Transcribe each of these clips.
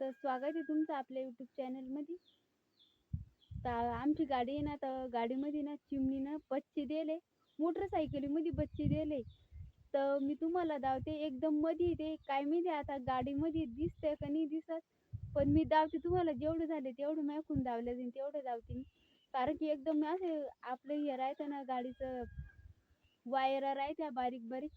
तर स्वागत आहे तुमचं आपल्या यूट्यूब चॅनलमध्ये तर आमची गाडी आहे ना तर गाडीमध्ये ना चिमणीनं बच्चे दिले. मोटरसायकलीमध्ये बच्चे दिले. तर मी तुम्हाला धावते एकदम मध्ये ते काय माहिती आता गाडीमध्ये दिसतंय का नाही दिसत. पण मी धावते तुम्हाला जेवढं झाले तेवढं माझ्याकडून धावलं जाईन तेवढं धावते मी. कारण की एकदम असे आपलं हे राहतं ना गाडीचं वायरा राहत्या बारीक बारीक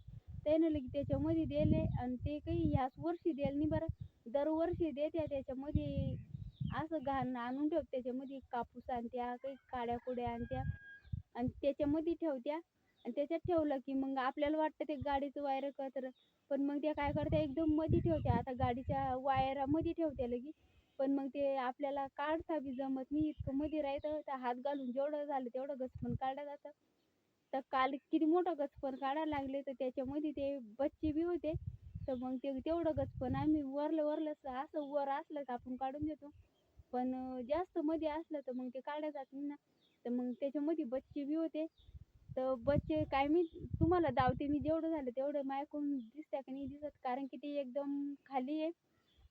त्यानं लगे त्याच्यामध्ये दिले आणि ते काही ह्याच वर्षी दिलं नाही बरं. दरवर्षी देत्या त्याच्यामध्ये. असं घाण आणून ठेव त्याच्यामध्ये कापूस आणत्या काही काड्या कुड्या आणत्या आणि त्याच्यामध्ये ठेवत्या. आणि त्याच्यात ठेवलं की मग आपल्याला वाटतं ते गाडीचं वायर कचरं पण मग ते काय करत्या एकदम मध्ये ठेवत्या. आता गाडीच्या वायरामध्ये ठेवत्या लगी पण मग ते आपल्याला काढता बी जमत नाही. इतकं मध्ये राहतं तर हात घालून जेवढं झालं तेवढं घसपण काढलं जातं. तर काल किती मोठं गचपण काढायला लागले तर त्याच्यामध्ये ते बच्चे बी होते. तर मग ते तेवढं गचपण आम्ही वरलं वरलं असं वर असलं तर आपण काढून देतो. पण जास्त मध्ये असलं तर मग ते काढल्या जात ना. तर मग त्याच्यामध्ये बच्चे बी होते. तर बच्चे काय मी तुम्हाला दावते मी जेवढं झालं तेवढं मायकून दिसत्या का नाही दिसत. कारण की ते एकदम खाली आहे.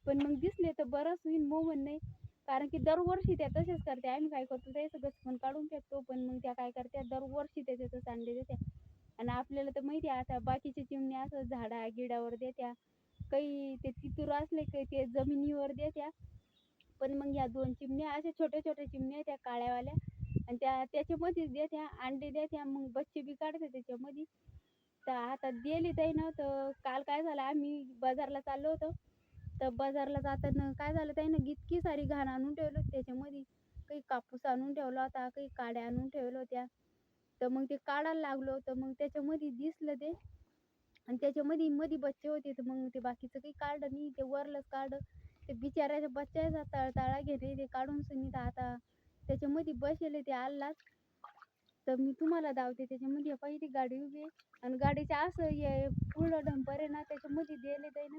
पण मग दिसले तर बरंच होईल मोहन नाही. कारण की दरवर्षी त्या तसेच करते. आम्ही काय करतो त्याचं पण काढून फेकतो पण मग त्या काय करत्या दरवर्षी त्याच्यातच अंडे देत्या आणि आपल्याला तर माहिती आहे आता बाकीच्या चिमण्या असं झाडा गिडावर देत्या काही ते तितूर असले काही ते जमिनीवर देत्या. पण मग ह्या दोन चिमण्या अशा छोट्या छोट्या चिमण्या त्या काळ्यावाल्या. आणि त्या त्याच्यामध्येच देत्या अंडे देत्या मग बच्चे बी काढते त्याच्यामध्ये. तर आता दिले ताई ना तर काल काय झालं आम्ही बाजारला चाललो होतो. तर बाजारला जाताना काय झालं ताई ना इतकी सारी घाण आणून ठेवलं होतं त्याच्यामध्ये. काही कापूस आणून ठेवला होता काही काड्या आणून ठेवल्या होत्या. तर मग ते काढायला लागलो तर मग त्याच्यामध्ये दिसलं ते. आणि त्याच्यामध्ये मध्ये बच्चे होते तर मग ते बाकीचं काही काढलं नाही. ते वरलंच काढलं. ते बिचाऱ्याच्या बच्च्याचा तळतळा घेते ते काढून सुनीता आता त्याच्यामध्ये बसेल ते आल्लाच तर मी तुम्हाला धावते त्याच्यामध्ये पहिली गाडी उभी आहे. आणि गाडीच्या असं हे पुढं डंपर आहे ना त्याच्यामध्ये दिले ते ना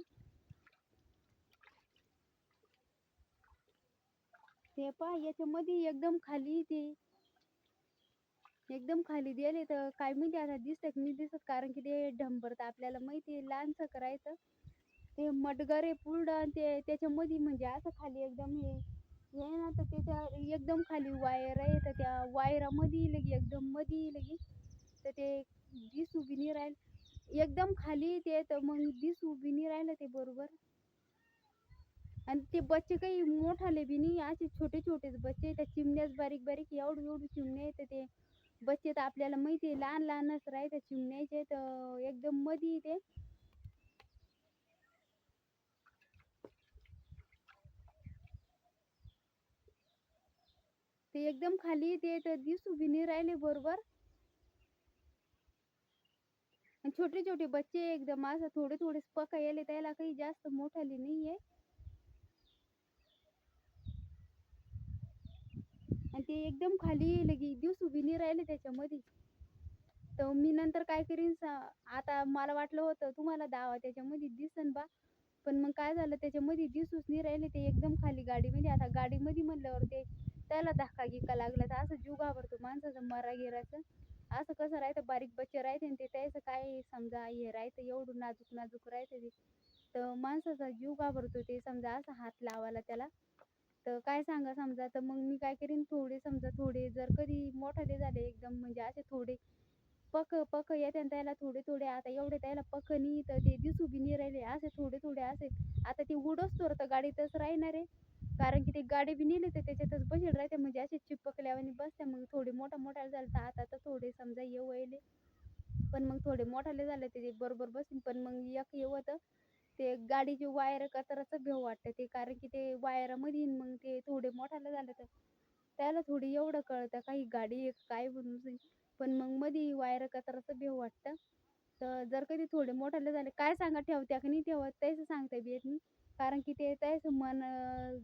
ते पहा याच्यामध्ये एकदम खाली ते एकदम खाली दिले तर काय माहिती आता दिसतं की नाही दिसत. कारण की ते ढंबर तर आपल्याला माहिती आहे लहानसं करायचं. ते मटगरे पूर्ण आणि ते त्याच्यामध्ये म्हणजे असं खाली एकदम हे हे ना तर त्याच्या एकदम खाली वायर आहे तर त्या वायरामध्ये लगी एकदम मध्ये लगी. तर ते दिस उभी नाही राहील. एकदम खाली ते तर मग दिस उभी नाही राहिलं ते बरोबर. आणि ते बच्चे काही मोठाले बी नाही असे छोटे छोटेच बच्चे त्या चिमण्याच बारीक बारीक एवढं एवढं चिमण्या तर ते. बच्चे तर आपल्याला माहिती आहे लहान लहानच राहतात चिमण्याचे तर एकदम मधी ते. ते एकदम खाली ते तर दिसू बी नाही राहिले बरोबर. आणि छोटे छोटे बच्चे एकदम असं थोडे थोडे पका यायले त्याला काही जास्त मोठाले नाही आहे आणि ते एकदम खाली लगी दिवस उभी नाही राहिले त्याच्यामध्ये. तर मी नंतर काय करीन आता मला वाटलं होतं तुम्हाला दावा त्याच्यामध्ये दिसन बा. पण मग काय झालं त्याच्यामध्ये दिसूच नाही राहिले ते एकदम खाली गाडीमध्ये. आता गाडीमध्ये म्हणल्यावर ते त्याला धक्का गिक्का लागला तर असं जीव घाबरतो माणसाचं मरा गिराचं असं कसं राहतं बारीक बच्चे राहते आणि ते त्याचं काय समजा हे राहतं एवढं नाजूक नाजूक राहते ते. तर माणसाचा जीव घाबरतो ते समजा असं हात लावायला त्याला. तर काय सांगा समजा तर मग मी काय करीन थोडे समजा थोडे जर कधी मोठाले झाले एकदम म्हणजे असे थोडे पक पक येते आणि त्याला थोडे थोडे आता एवढे त्याला पक नाही तर ते दिसू बी नाही राहिले. असे थोडे थोडे असे. आता ते उडस तर तर गाडीतच राहणार. आहे कारण की ते गाडी बी नेली तर त्याच्यातच बसेल राहते. म्हणजे असे चिपकल्यावर बसते मग थोडे मोठा मोठा झाले तर आता तर थोडे समजा येऊ पण मग थोडे मोठाले झाले ते बरोबर बसीन पण मग एक येऊ तर ते गाडीची वायर कचराचं भेव वाटतं ते? कारण की ते वायरामध्ये मग ते थोडे मोठाले झाले तर त्याला थोडी एवढं कळतं काही गाडी काय म्हणून पण मग मध्ये वायर कचराचं भेव वाटतं? तर जर कधी थोडे मोठाले झाले काय सांगा ठेवत्या का नाही ठेवत? त्याचं सांगता बी येत नाही. कारण की ते त्याचं मन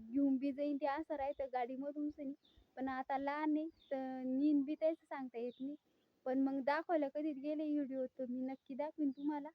घेऊन बी जाईन ते असं राहतं गाडीमधून सनी पण आता लहान आहे तर नीन बी त्याचं सांगता येत नाही. पण मग दाखवलं कधीच गेले व्हिडिओ तर मी नक्की दाखवीन तुम्हाला.